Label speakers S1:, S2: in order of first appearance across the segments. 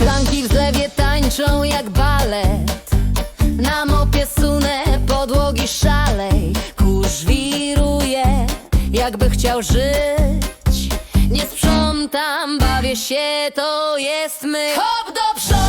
S1: Koleżanki w zlewie tańczą jak balet. Na mopie sunę podłogi szalej. Kurz wiruje, jakby chciał żyć. Nie sprzątam, bawię się, to jest my. Hop do przodu,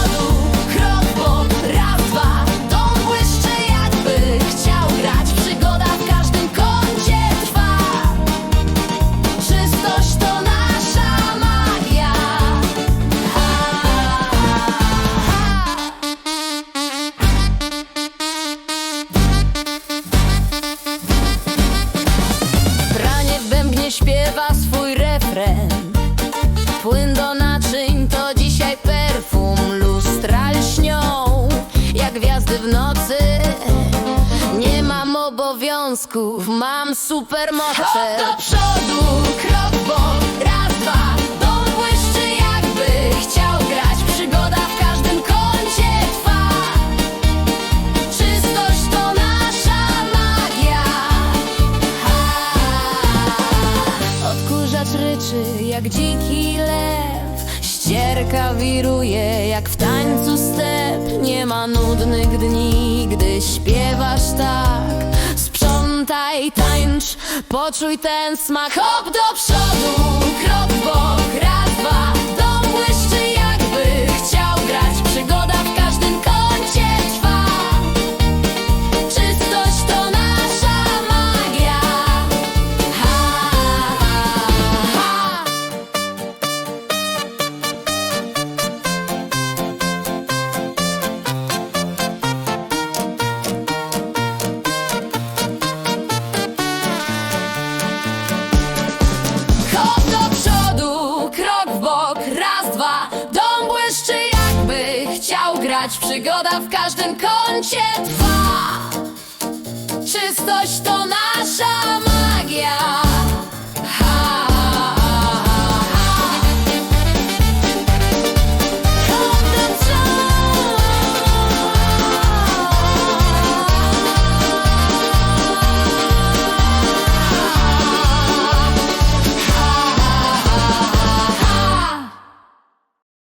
S1: obowiązków, mam supermoce. Hop do przodu, krok w bok, raz, dwa. Dom błyszczy jakby chciał grać. Przygoda w każdym kącie trwa. Czystość to nasza magia. Odkurzacz ryczy jak dziki lew. Ścierka wiruje jak w tańcu step. Nie ma nudnych dni, gdy śpiewasz tak Sprzątaj, tańcz, poczuj ten smak. Hop do przodu, krok w bok, Przygoda w każdym kącie trwa. Czystość to nasza magia